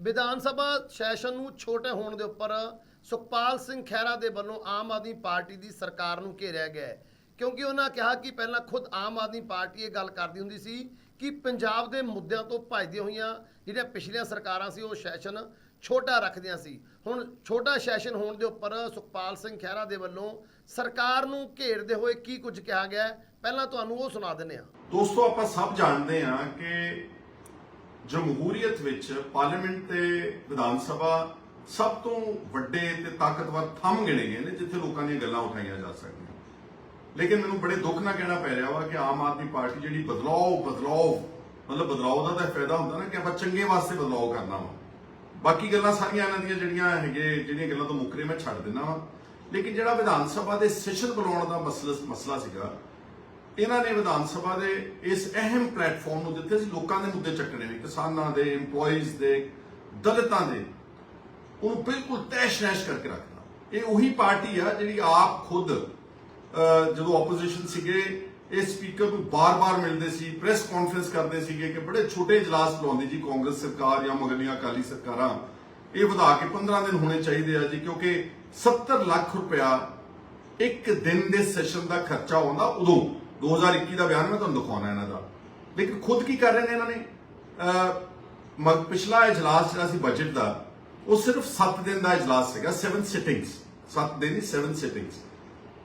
Vidhan Sabha session ਨੂੰ ਛੋਟੇ ਹੋਣ ਦੇ ਉੱਪਰ ਸੁਖਪਾਲ ਸਿੰਘ ਖਹਿਰਾ ਦੇ ਵੱਲੋਂ ਆਮ ਆਦਮੀ ਪਾਰਟੀ ਦੀ ਸਰਕਾਰ ਨੂੰ ਘੇਰਿਆ ਗਿਆ ਹੈ। ਕਿਉਂਕਿ ਉਹਨਾਂ ਕਿਹਾ ਕਿ ਪਹਿਲਾਂ ਖੁਦ ਆਮ ਆਦਮੀ ਪਾਰਟੀ ਇਹ ਗੱਲ ਕਰਦੀ ਹੁੰਦੀ ਸੀ ਕਿ ਪੰਜਾਬ ਦੇ ਮੁੱਦਿਆਂ ਤੋਂ ਭੱਜਦੀਆਂ ਹੋਈਆਂ ਜਿਹੜੀਆਂ ਪਿਛਲੀਆਂ ਸਰਕਾਰਾਂ ਸੀ, ਉਹ ਸੈਸ਼ਨ ਛੋਟਾ ਰੱਖਦੀਆਂ ਸੀ। ਹੁਣ ਛੋਟਾ ਸੈਸ਼ਨ ਹੋਣ ਦੇ ਉੱਪਰ ਸੁਖਪਾਲ ਸਿੰਘ ਖਹਿਰਾ ਦੇ ਵੱਲੋਂ ਸਰਕਾਰ ਨੂੰ ਘੇਰਦੇ ਹੋਏ ਕੀ ਕੁਝ ਕਿਹਾ ਗਿਆ ਪਹਿਲਾਂ ਤੁਹਾਨੂੰ ਉਹ ਸੁਣਾ ਦਿੰਦੇ ਹਾਂ। ਦੋਸਤੋ, ਆਪਾਂ ਸਭ ਜਾਣਦੇ ਹਾਂ ਕਿ ਜਮਹੂਰੀਅਤ ਵਿੱਚ ਪਾਰਲੀਮੈਂਟ ਤੇ ਵਿਧਾਨ ਸਭਾ ਸਭ ਤੋਂ ਵੱਡੇ ਤੇ ਤਾਕਤਵਰ ਥੰਮ ਗਿਣੇ ਗਏ ਨੇ, ਜਿੱਥੇ ਲੋਕਾਂ ਦੀਆਂ ਗੱਲਾਂ ਉਠਾਈਆਂ ਜਾ ਸਕਦੀਆਂ। ਲੇਕਿਨ ਮੈਨੂੰ ਬੜੇ ਦੁੱਖ ਨਾਲ ਕਹਿਣਾ ਪੈ ਰਿਹਾ ਵਾ ਕਿ ਆਮ ਆਦਮੀ ਪਾਰਟੀ ਜਿਹੜੀ ਬਦਲਾਓ ਬਦਲਾਓ, ਮਤਲਬ ਬਦਲਾਓ ਦਾ ਤਾਂ ਫਾਇਦਾ ਹੁੰਦਾ ਨਾ, ਕਿ ਆਪਾਂ ਚੰਗੇ ਵਾਸਤੇ ਬਦਲਾਓ ਕਰਨਾ ਵਾ। ਬਾਕੀ ਗੱਲਾਂ ਸਾਰੀਆਂ ਇਹਨਾਂ ਦੀਆਂ ਜਿਹੜੀਆਂ ਹੈਗੇ, ਜਿਹੜੀਆਂ ਗੱਲਾਂ ਤੋਂ ਮੁੱਕਰੇ ਮੈਂ ਛੱਡ ਦਿੰਦਾ ਵਾ। ਲੇਕਿਨ ਜਿਹੜਾ ਵਿਧਾਨ ਸਭਾ ਦੇ ਸੈਸ਼ਨ ਬੁਲਾਉਣ ਦਾ ਮਸਲਾ ਮਸਲਾ ਸੀਗਾ ਇਹਨਾਂ ਨੇ ਵਿਧਾਨ ਸਭਾ ਦੇ ਇਸ ਅਹਿਮ ਪਲੇਟਫਾਰਮ ਨੂੰ ਦਿੱਤੇ ਅਸੀਂ ਲੋਕਾਂ ਦੇ ਮੁੱਦੇ ਚੱਕਣੇ ਨੇ, ਕਿਸਾਨਾਂ ਦੇ, EMPLOYEES ਦੇ, ਦਲਿਤਾਂ ਦੇ, ਉਹਨੂੰ ਬਿਲਕੁਲ ਤੈਸ਼-ਨੈਸ਼ ਕਰਕੇ ਰੱਖਣਾ ਇਹ ਉਹੀ ਪਾਰਟੀ ਆ ਜਿਹੜੀ ਆਪ ਖੁਦ ਜਦੋਂ ਆਪੋਜੀਸ਼ਨ ਸੀਗੇ, ਇਹ ਸਪੀਕਰ ਨੂੰ ਬਾਰ-ਬਾਰ ਮਿਲਦੇ ਸੀ ਪ੍ਰੈਸ ਕਾਨਫਰੰਸ ਕਰਦੇ ਸੀਗੇ ਕਿ ਬੜੇ ਛੋਟੇ ਇਜਲਾਸ ਬੁਲਾਉਂਦੀ ਜੀ ਕਾਂਗਰਸ ਸਰਕਾਰ ਜਾਂ ਮੁਗਲੀਆਂ ਅਕਾਲੀ ਸਰਕਾਰਾਂ। ਇਹ ਵਧਾ ਕੇ 15 ਦਿਨ ਹੋਣੇ ਚਾਹੀਦੇ ਆ ਜੀ, ਕਿਉਂਕਿ 70 ਲੱਖ ਰੁਪਇਆ ਇੱਕ ਦਿਨ ਦੇ ਸੈਸ਼ਨ ਦਾ ਖਰਚਾ ਆਉਂਦਾ ਉਦੋਂ। 2021 ਦਾ ਬਿਆਨ ਮੈਂ ਤੁਹਾਨੂੰ ਦਿਖਾਉਣਾ ਇਹਨਾਂ ਦਾ। ਲੇਕਿਨ ਖੁਦ ਕੀ ਕਰ ਰਹੇ ਨੇ ਇਹਨਾਂ ਨੇ? ਪਿਛਲਾ ਇਜਲਾਸ ਜਿਹੜਾ ਸੀ ਬਜਟ ਦਾ, ਉਹ ਸਿਰਫ 7 ਦਿਨ ਦਾ ਇਜਲਾਸ ਸੀਗਾ 7 ਸਿਟਿੰਗਸ 7 ਦਿਨ ਦੀ 7 ਸਿਟਿੰਗਸ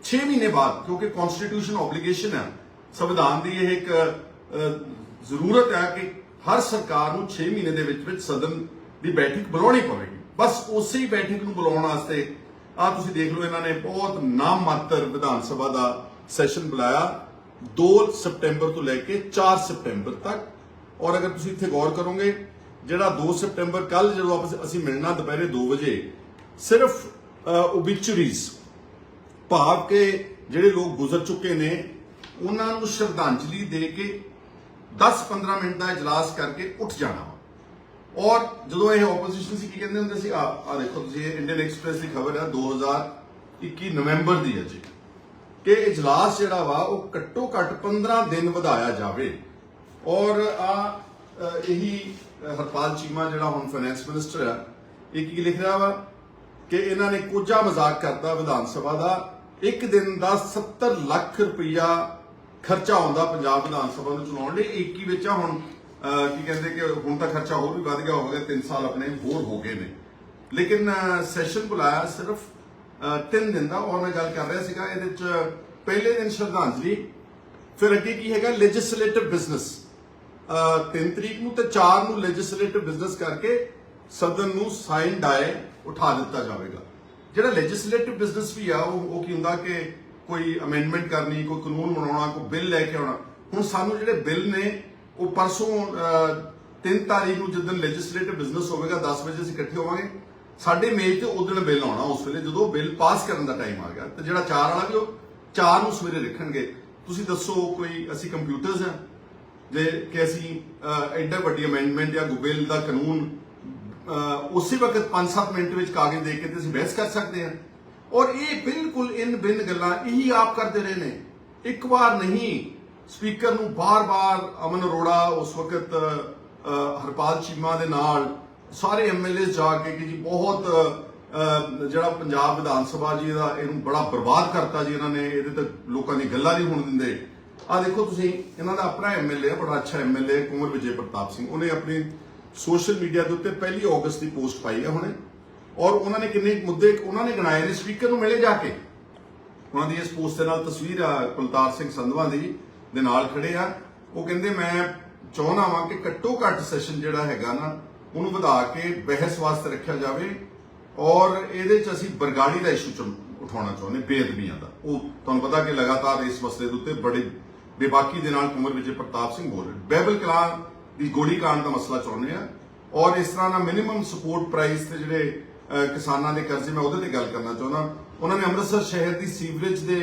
6 ਮਹੀਨੇ ਬਾਅਦ, ਕਿਉਂਕਿ ਕਨਸਟੀਟਿਊਸ਼ਨ ਆਬਲੀਗੇਸ਼ਨ ਹੈ, ਸੰਵਿਧਾਨ ਦੀ ਇਹ ਇੱਕ ਜ਼ਰੂਰਤ ਹੈ ਕਿ ਹਰ ਸਰਕਾਰ ਨੂੰ 6 ਮਹੀਨੇ ਦੇ ਵਿੱਚ ਵਿੱਚ ਸਦਨ ਦੀ ਬੈਠਕ ਬੁਲਾਉਣੀ ਪਵੇਗੀ। ਬਸ ਉਸੇ ਹੀ ਬੈਠਕ ਨੂੰ ਬੁਲਾਉਣ ਵਾਸਤੇ ਆ ਤੁਸੀਂ ਦੇਖ ਲਓ ਇਹਨਾਂ ਨੇ ਬਹੁਤ ਨਾਮ ਵਿਧਾਨ ਸਭਾ ਦਾ ਸੈਸ਼ਨ ਬੁਲਾਇਆ। 2 ਸਪਟੈਂਬਰ ਤੋਂ ਲੈ ਕੇ 4 ਸਪਟੈਂਬਰ ਤੱਕ। ਔਰ ਅਗਰ ਤੁਸੀਂ ਇੱਥੇ ਗੌਰ ਕਰੋਗੇ, ਜਿਹੜਾ 2 ਸਪਟੈਂਬਰ ਕੱਲ ਜਦੋਂ ਆਪਸ ਅਸੀਂ ਮਿਲਣਾ ਦੁਪਹਿਰੇ 2 ਵਜੇ, ਸਿਰਫ ਓਬਿਚਰੀਜ਼ ਭਾਵ ਕਿ ਜਿਹੜੇ ਲੋਕ ਗੁਜ਼ਰ ਚੁੱਕੇ ਨੇ, ਉਹਨਾਂ ਨੂੰ ਸ਼ਰਧਾਂਜਲੀ ਦੇ ਕੇ 10-15 ਮਿੰਟ ਦਾ ਇਜਲਾਸ ਕਰਕੇ ਉੱਠ ਜਾਣਾ। ਔਰ ਜਦੋਂ ਇਹ ਆਪੋਜੀਸ਼ਨ ਸੀ, ਕੀ ਕਹਿੰਦੇ ਹੁੰਦੇ ਸੀ? ਆ ਦੇਖੋ ਤੁਸੀਂ ਇੰਡੀਅਨ ਐਕਸਪ੍ਰੈਸ ਦੀ ਖਬਰ ਹੈ 2021 ਨਵੰਬਰ ਦੀ ਹੈ ਜੀ। ਕਿ ਇਜਲਾਸ ਜਿਹੜਾ ਵਾ ਉਹ ਘੱਟੋ ਘੱਟ 15 ਦਿਨ ਵਧਾਇਆ ਜਾਵੇ। ਔਰ ਆ ਇਹੀ ਹਰਪਾਲ ਚੀਮਾ ਜਿਹੜਾ ਹੁਣ ਫਾਈਨੈਂਸ ਮਿਨਿਸਟਰ ਹੈ ਇਹ ਕੀ ਲਿਖ ਰਿਹਾ ਵਾ? ਕਿ ਇਹਨਾਂ ਨੇ ਕੋਝਾ ਮਜ਼ਾਕ ਕਰਤਾ ਵਿਧਾਨ ਸਭਾ ਦਾ। ਇੱਕ ਦਿਨ ਦਾ 70 ਲੱਖ ਰੁਪਈਆ ਖਰਚਾ ਆਉਂਦਾ ਪੰਜਾਬ ਵਿਧਾਨ ਸਭਾ ਨੂੰ ਚਲਾਉਣ ਲਈ। 21 ਵਿੱਚ ਹੁਣ ਕੀ ਕਹਿੰਦੇ ਕਿ ਹੁਣ ਤਾਂ ਖਰਚਾ ਹੋਰ ਵੀ ਵੱਧ ਗਿਆ ਹੋਵੇਗਾ 3 ਸਾਲ ਆਪਣੇ ਹੋਰ ਹੋ ਗਏ ਨੇ। ਲੇਕਿਨ ਸੈਸ਼ਨ ਬੁਲਾਇਆ ਸਿਰਫ ਤਿੰਨ ਦਿਨ ਦਾ ਔਰ ਮੈਂ ਗੱਲ ਕਰ ਰਿਹਾ ਸੀਗਾ, ਇਹਦੇ ਵਿੱਚ ਪਹਿਲੇ ਦਿਨ ਸ਼ਰਧਾਂਜਲੀ, ਫਿਰ ਅੱਗੇ ਕੀ ਹੈਗਾ ਲੈਜਿਸਲੇਟਿਵ ਬਿਜ਼ਨਸ 3 ਤਰੀਕ ਨੂੰ ਤੇ 4 ਨੂੰ ਲੈਜਿਸਲੇਟਿਵ ਬਿਜ਼ਨਸ ਕਰਕੇ ਸਦਨ ਨੂੰ ਸਾਈਨ ਡਾਏ ਉਠਾ ਦਿੱਤਾ ਜਾਵੇਗਾ। ਜਿਹੜਾ ਲੈਜਿਸਲੇਟਿਵ ਬਿਜ਼ਨਸ ਵੀ ਆ, ਉਹ ਉਹ ਕੀ ਹੁੰਦਾ ਕਿ ਕੋਈ ਅਮੈਂਡਮੈਂਟ ਕਰਨੀ, ਕੋਈ ਕਾਨੂੰਨ ਬਣਾਉਣਾ, ਕੋਈ ਬਿੱਲ ਲੈ ਕੇ ਆਉਣਾ। ਹੁਣ ਸਾਨੂੰ ਜਿਹੜੇ ਬਿੱਲ ਨੇ, ਉਹ ਪਰਸੋਂ 3 ਤਾਰੀਖ ਨੂੰ ਜਦੋਂ ਲੈਜਿਸਲੇਟਿਵ ਬਿਜ਼ਨਸ ਹੋਵੇਗਾ 10 ਵਜੇ ਅਸੀਂ ਇਕੱਠੇ ਹੋਵਾਂਗੇ। ਸਾਡੇ ਮੇਜ਼ ਤੇ ਉਦੋਂ ਬਿੱਲ ਆਉਣਾ, ਉਸ ਵੇਲੇ ਜਦੋਂ ਬਿੱਲ ਪਾਸ ਕਰਨ ਦਾ ਟਾਈਮ ਆ ਗਿਆ, ਤੇ ਜਿਹੜਾ 4 ਵਾਲਾ ਵੀ ਉਹ 4 ਨੂੰ ਸਵੇਰੇ ਰੱਖਣਗੇ ਤੁਸੀਂ ਦੱਸੋ ਕੋਈ, ਅਸੀਂ ਕੰਪਿਊਟਰਸ ਹਾਂ, ਜੇ ਕਿ ਅਸੀਂ ਐਡਾ ਵੱਡੀ ਅਮੈਂਡਮੈਂਟ ਜਾਂ ਬਿੱਲ ਦਾ ਕਾਨੂੰਨ ਉਸੇ ਵਕਤ 5-7 ਮਿੰਟ ਵਿੱਚ ਕਾਗਜ਼ ਦੇ ਕੇ ਤੇ ਅਸੀਂ ਬਹਿਸ ਕਰ ਸਕਦੇ ਹਾਂ। ਔਰ ਇਹ ਬਿਲਕੁਲ ਇਨ ਬਿਨ ਗੱਲਾਂ ਇਹੀ ਆਪ ਕਰਦੇ ਰਹੇ ਨੇ। ਇੱਕ ਵਾਰ ਨਹੀਂ, ਸਪੀਕਰ ਨੂੰ ਬਾਰ-ਬਾਰ ਅਮਨ ਅਰੋੜਾ ਉਸ ਵਕਤ ਹਰਪਾਲ ਚੀਮਾ ਦੇ ਨਾਲ ਸਾਰੇ ਐਮਐਲਏ ਜਾ ਕੇ ਕਿ ਜੀ ਬਹੁਤ ਜਿਹੜਾ ਪੰਜਾਬ ਵਿਧਾਨ ਸਭਾ ਜੀ ਦਾ ਇਹਨੂੰ ਬੜਾ ਬਰਬਾਦ ਕਰਤਾ ਜੀ ਇਹਨਾਂ ਨੇ, ਇਹਦੇ ਤੇ ਲੋਕਾਂ ਦੀ ਗੱਲਾਂ ਨਹੀਂ ਹੋਣ ਦਿੰਦੇ। ਆ ਦੇਖੋ ਤੁਸੀਂ, ਇਹਨਾਂ ਦਾ ਆਪਣਾ ਐਮਐਲਏ ਬੜਾ ਅੱਛਾ ਐਮਐਲਏ ਕੁਮਰ ਵਿਜੇ ਪ੍ਰਤਾਪ ਸਿੰਘ। ਉਹਨੇ ਆਪਣੀ ਸੋਸ਼ਲ ਮੀਡੀਆ ਦੇ ਉੱਤੇ ਪਹਿਲੀ ਅਗਸਤ ਦੀ ਪੋਸਟ ਪਾਈ ਹੈ ਹੁਣੇ। ਔਰ ਉਹਨਾਂ ਨੇ ਕਿੰਨੇ ਮੁੱਦੇ, ਉਹਨਾਂ ਨੇ ਗਣਾਏ ਨੇ, ਸਪੀਕਰ ਨੂੰ ਮਿਲੇ ਜਾ ਕੇ। ਉਹਨਾਂ ਦੀ ਇਸ ਪੋਸਟ ਦੇ ਨਾਲ ਤਸਵੀਰ ਆ, ਕੁਲਤਾਰ ਸਿੰਘ ਸੰਧਵਾ ਦੀ, ਦੇ ਨਾਲ ਖੜੇ ਆ। ਉਹ ਕਹਿੰਦੇ, ਮੈਂ ਚਾਹੁੰਦਾ ਵਾਂ ਕਿ ਘੱਟੋ ਘੱਟ ਸੈਸ਼ਨ ਜਿਹੜਾ ਹੈਗਾ ਨਾ ਉਹਨੂੰ ਵਧਾ ਕੇ ਬਹਿਸ ਵਾਸਤੇ ਰੱਖਿਆ ਜਾਵੇ ਔਰ ਇਹਦੇ ਚ ਅਸੀਂ ਬਰਗਾੜੀ ਦਾ ਇਸ਼ੂ ਉਠਾਉਣਾ ਚਾਹੁੰਦੇ ਬੇਅਦਬੀਆਂ ਦਾ। ਉਹ ਤੁਹਾਨੂੰ ਪਤਾ ਕਿ ਲਗਾਤਾਰ ਇਸ ਮਸਲੇ ਦੇ ਉੱਤੇ ਬੜੇ ਬੇਬਾਕੀ ਦੇ ਨਾਲ ਕੁਮਰ ਵਿਜੇ ਪ੍ਰਤਾਪ ਸਿੰਘ ਬੋਲ ਰਹੇ ਬੈਬਲ ਕਲਾਂ ਦੀ ਗੋਲੀ ਕਾਂਡ ਦਾ ਮਸਲਾ ਚਾਹੁੰਦੇ ਆ ਔਰ ਇਸ ਤਰ੍ਹਾਂ ਦਾ ਮਿਨੀਮਮ ਸਪੋਰਟ ਪ੍ਰਾਈਸ ਤੇ ਜਿਹੜੇ ਕਿਸਾਨਾਂ ਦੇ ਕਰਜ਼ੇ, ਮੈਂ ਉਹਦੇ ਤੇ ਗੱਲ ਕਰਨਾ ਚਾਹੁੰਦਾ। ਉਹਨਾਂ ਨੇ ਅੰਮ੍ਰਿਤਸਰ ਸ਼ਹਿਰ ਦੀ ਸੀਵਰੇਜ ਦੇ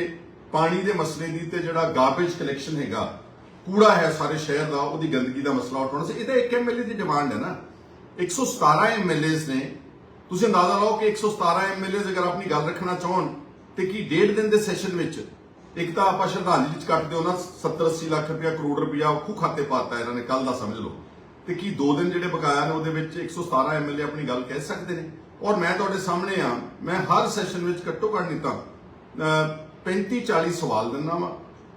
ਪਾਣੀ ਦੇ ਮਸਲੇ ਦੀ ਤੇ ਜਿਹੜਾ ਗਾਰਬੇਜ ਕਲੈਕਸ਼ਨ ਹੈਗਾ, ਕੂੜਾ ਹੈ ਸਾਰੇ ਸ਼ਹਿਰ ਦਾ, ਉਹਦੀ ਗੰਦਗੀ ਦਾ ਮਸਲਾ ਉਠਾਉਣਾ ਸੀ। ਇਹਦਾ ਇੱਕ ਐਮਐਲਏ ਦੀ ਡਿਮਾਂਡ ਹੈ ਨਾ। 117 ਐਮਐਲਏਸ ਨੇ। ਤੁਸੀਂ ਅੰਦਾਜ਼ਾ ਲਾਓ ਕਿ 117 ਐਮਐਲਏਸ ਅਗਰ ਆਪਣੀ ਗੱਲ ਰੱਖਣਾ ਚਾਹਣ ਤੇ ਕੀ ਡੇਢ ਦਿਨ ਦੇ ਸੈਸ਼ਨ ਵਿੱਚ ਇੱਕ ਤਾਂ ਆਪਾਂ ਸ਼ਰਧਾਂਜਲੀ ਚ ਕੱਟਦੇ ਹੋ ਨਾ 70 80 ਲੱਖ ਰੁਪਇਆ, ਕਰੋੜ ਰੁਪਇਆ ਖੂ ਖਾਤੇ ਪਾਤਾ ਇਹਨਾਂ ਨੇ ਕੱਲ ਦਾ ਸਮਝ ਲਓ। ਤੇ ਕੀ ਦੋ ਦਿਨ ਜਿਹੜੇ ਬਕਾਇਆ ਨੇ ਉਹਦੇ ਵਿੱਚ 117 ਐਮਐਲਏ ਆਪਣੀ ਗੱਲ ਕਹਿ ਸਕਦੇ ਨੇ। ਔਰ ਮੈਂ ਤੁਹਾਡੇ ਸਾਹਮਣੇ ਆ, ਮੈਂ ਹਰ ਸੈਸ਼ਨ ਵਿੱਚ ਘੱਟੋ ਘੱਟ ਨਹੀਂ ਤਾਂ 35 40 ਸਵਾਲ ਦਿੰਦਾ ਵਾਂ।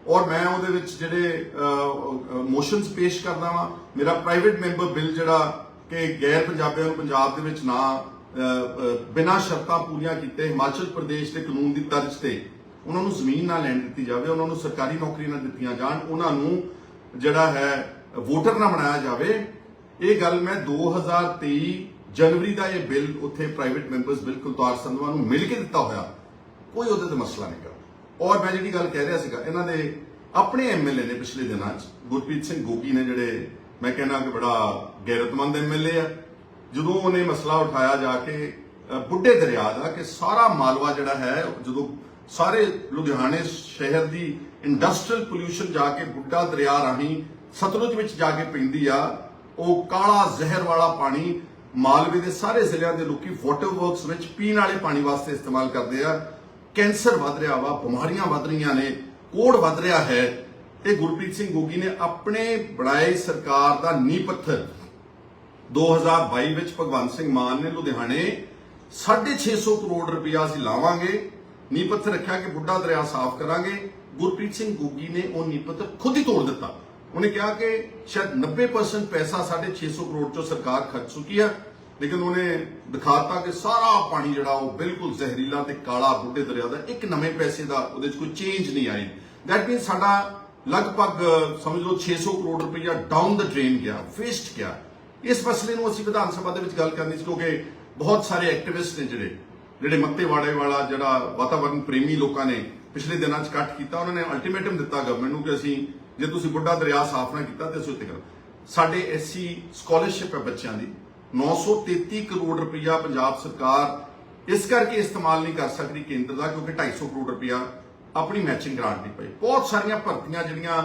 ਔਰ ਮੈਂ ਉਹਦੇ ਵਿੱਚ ਜਿਹੜੇ ਮੋਸ਼ਨਸ ਪੇਸ਼ ਕਰਦਾ ਵਾਂ। ਮੇਰਾ ਪ੍ਰਾਈਵੇਟ ਮੈਂਬਰ ਬਿੱਲ ਜਿਹੜਾ ਕਿ ਗੈਰ ਪੰਜਾਬੀਆਂ ਨੂੰ ਪੰਜਾਬ ਦੇ ਵਿੱਚ ਨਾ ਬਿਨਾਂ ਸ਼ਰਤਾਂ ਪੂਰੀਆਂ ਕੀਤੇ ਹਿਮਾਚਲ ਪ੍ਰਦੇਸ਼ ਦੇ ਕਾਨੂੰਨ ਦੀ ਤਰਜ਼ ਤੇ ਉਹਨਾਂ ਨੂੰ ਜ਼ਮੀਨ ਨਾ ਲੈਣ ਦਿੱਤੀ ਜਾਵੇ, ਉਹਨਾਂ ਨੂੰ ਸਰਕਾਰੀ ਨੌਕਰੀ ਨਾ ਦਿੱਤੀਆਂ ਜਾਣ, ਉਹਨਾਂ ਨੂੰ ਜਿਹੜਾ ਹੈ, ਵੋਟਰ ਨਾ ਬਣਾਇਆ ਜਾਵੇ। ਇਹ ਗੱਲ ਮੈਂ 2023 ਜਨਵਰੀ ਦਾ ਇਹ ਬਿੱਲ ਉੱਥੇ private members bill Kultar Sandhwan ਨੂੰ ਮਿਲ ਕੇ ਦਿੱਤਾ ਹੋਇਆ, ਕੋਈ ਉਹਦੇ ਤੇ ਮਸਲਾ ਨਹੀਂ ਗਾ। ਔਰ ਮੈਂ ਜਿਹੜੀ ਗੱਲ ਕਹਿ ਰਿਹਾ ਸੀਗਾ, ਇਹਨਾਂ ਦੇ ਆਪਣੇ ਐਮਐਲਏ ਨੇ ਪਿਛਲੇ ਦਿਨਾਂ 'ਚ, ਗੁਰਪ੍ਰੀਤ ਸਿੰਘ ਗੋਗੀ ਨੇ ਜਿਹੜੇ ਮੈਂ ਕਹਿੰਦਾ ਕਿ ਬੜਾ ਗੈਰਤਮੰਦ ਐਮਐਲਏ ਆ। ਜਦੋਂ ਉਹਨੇ ਮਸਲਾ ਉਠਾਇਆ ਜਾ ਕੇ ਬੁੱਢੇ ਦਰਿਆ ਦਾ ਕਿ ਸਾਰਾ ਮਾਲਵਾ ਜਿਹੜਾ ਹੈ, ਜਦੋਂ ਸਾਰੇ ਲੁਧਿਆਣੇ ਸ਼ਹਿਰ ਦੀ ਇੰਡਸਟਰੀਅਲ ਪੋਲਿਊਸ਼ਨ ਜਾ ਕੇ ਬੁੱਢਾ ਦਰਿਆ ਰਾਹੀਂ ਸਤਲੁਜ ਵਿੱਚ ਜਾ ਕੇ ਪੈਂਦੀ ਆ, ਉਹ ਕਾਲਾ ਜ਼ਹਿਰ ਵਾਲਾ ਪਾਣੀ ਮਾਲਵੇ ਦੇ ਸਾਰੇ ਜ਼ਿਲ੍ਹਿਆਂ ਦੇ ਲੋਕੀ ਵਾਟਰ ਵਰਕਸ ਵਿੱਚ ਪੀਣ ਵਾਲੇ ਪਾਣੀ ਵਾਸਤੇ ਇਸਤੇਮਾਲ ਕਰਦੇ ਆ। ਕੈਂਸਰ ਵੱਧ ਰਿਹਾ ਵਾ, ਬਿਮਾਰੀਆਂ ਵੱਧ ਰਹੀਆਂ ਨੇ, ਕੋੜ ਵੱਧ ਰਿਹਾ ਹੈ। ਇਹ ਗੁਰਪ੍ਰੀਤ ਸਿੰਘ ਗੋਗੀ ਨੇ ਆਪਣੇ ਬਣਾਏ ਸਰਕਾਰ ਦਾ ਨੀਂਹ ਪੱਥਰ 2022 ਵਿੱਚ ਭਗਵੰਤ ਸਿੰਘ ਮਾਨ ਨੇ ਲੁਧਿਆਣੇ 650 ਕਰੋੜ ਰੁਪਇਆ ਅਸੀਂ ਲਾਵਾਂਗੇ। ਨੀਂਹ ਪੱਥਰ ਰੱਖਿਆ ਕਿ ਬੁੱਢਾ ਦਰਿਆ ਸਾਫ਼ ਕਰਾਂਗੇ। ਗੁਰਪ੍ਰੀਤ ਸਿੰਘ ਗੋਗੀ ਨੇ ਉਹ ਨੀਂਹ ਪੱਥਰ ਖੁਦ ਹੀ ਤੋੜ ਦਿੱਤਾ। ਉਹਨੇ ਕਿਹਾ ਕਿ ਸ਼ਾਇਦ 90% ਪੈਸਾ 650 ਕਰੋੜ ਚੋਂ ਸਰਕਾਰ ਖਰਚ ਚੁੱਕੀ ਹੈ ਲੇਕਿਨ ਉਹਨੇ ਦਿਖਾਤਾ ਕਿ ਸਾਰਾ ਪਾਣੀ ਜਿਹੜਾ ਉਹ ਬਿਲਕੁਲ ਜ਼ਹਿਰੀਲਾ ਤੇ ਕਾਲਾ ਬੁੱਢੇ ਦਰਿਆ ਦਾ ਇੱਕ ਨਵੇਂ ਪੈਸੇ ਦਾ ਉਹਦੇ 'ਚ ਕੋਈ ਚੇਂਜ ਨਹੀਂ ਆਈ। ਦੈਟ ਮੀਨ ਸਾਡਾ ਲਗਭਗ, ਸਮਝ ਲਓ 600 ਕਰੋੜ ਰੁਪਈਆ ਡਾਊਨ ਦ ਡਰੇਨ ਗਿਆ ਵੇਸਟ ਗਿਆ। ਇਸ ਮਸਲੇ ਨੂੰ ਅਸੀਂ ਵਿਧਾਨ ਸਭਾ ਦੇ ਵਿੱਚ ਗੱਲ ਕਰਨੀ ਸੀ, ਕਿਉਂਕਿ ਬਹੁਤ ਸਾਰੇ ਐਕਟਿਵਿਸਟ ਨੇ ਜਿਹੜੇ ਜਿਹੜੇ ਮੱਤੇਵਾੜੇ ਵਾਲਾ ਜਿਹੜਾ ਵਾਤਾਵਰਣ ਪ੍ਰੇਮੀ ਲੋਕਾਂ ਨੇ ਪਿਛਲੇ ਦਿਨਾਂ 'ਚ ਇਕੱਠ ਕੀਤਾ, ਉਹਨਾਂ ਨੇ ਅਲਟੀਮੇਟਮ ਦਿੱਤਾ ਗਵਰਨਮੈਂਟ ਨੂੰ ਕਿ ਅਸੀਂ, ਜੇ ਤੁਸੀਂ ਬੁੱਢਾ ਦਰਿਆ ਸਾਫ਼ ਨਾ ਕੀਤਾ ਤੇ ਅਸੀਂ ਉੱਤੇ ਕਰੋ। ਸਾਡੇ ਐਸਸੀ ਸਕਾਲਰਸ਼ਿਪ ਹੈ ਬੱਚਿਆਂ ਦੀ 933 ਕਰੋੜ ਰੁਪਈਆ ਪੰਜਾਬ ਸਰਕਾਰ ਇਸ ਕਰਕੇ ਇਸਤੇਮਾਲ ਨਹੀਂ ਕਰ ਸਕਦੀ ਕੇਂਦਰ ਦਾ, ਕਿਉਂਕਿ 250 ਕਰੋੜ ਰੁਪਈਆ ਆਪਣੀ ਮੈਚਿੰਗ ਗ੍ਰਾਂਟ ਨਹੀਂ ਪਈ। ਬਹੁਤ ਸਾਰੀਆਂ ਭਰਤੀਆਂ ਜਿਹੜੀਆਂ